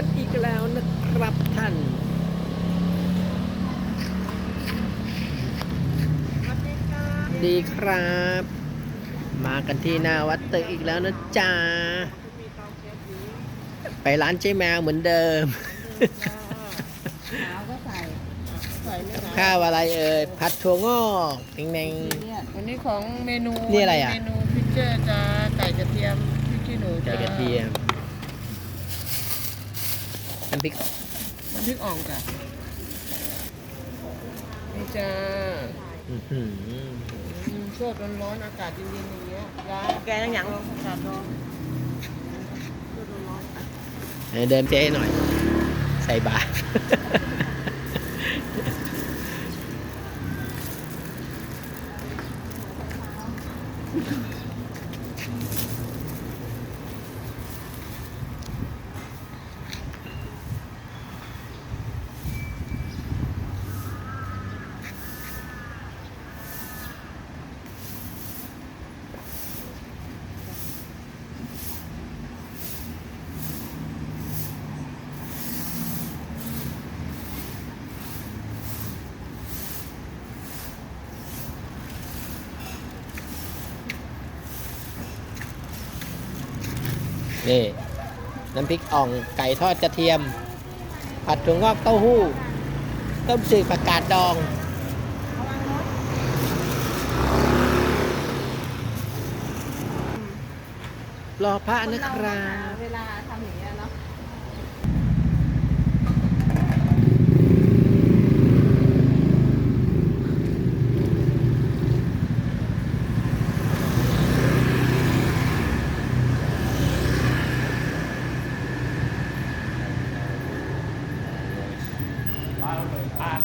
กันอีกแล้วนะครับท่านดีครับ มากันที่หน้าวัดตึกอีกแล้วนะจ๊ะ ไปร้านเจ๊แมวเหมือนเดิมขาวก็ใส่ใส่ไม่กับหนาข้าวอะไรเอ่ย ผัดถั่วงอกเน่งเนี่ยอันนี้ของเมนู นี่อะไรอะ เมนูพิเจอร์จ้าไก่กระเทียมพริกขี้หนูๆจ้าไก่กระเทียม น้ำพริกน้ำพริกอ่องจ้ะนี่จ้าอื้อหืออืมช่วงร้อนๆอากาศเย็นๆอย่างเงี้ยยาแกยังยังอากาศร้อนช่วงร้อนๆอะไหนเดินเจ๊หน่อย ใส่บาตร นี่น้ำพริกอ่องไก่ทอดกระเทียม ผัดถั่วงอกเต้าหู้ ต้มจืดผักกาดดอง รอพระนะครับ เวลาทำอย่างเงี้ย อ่าน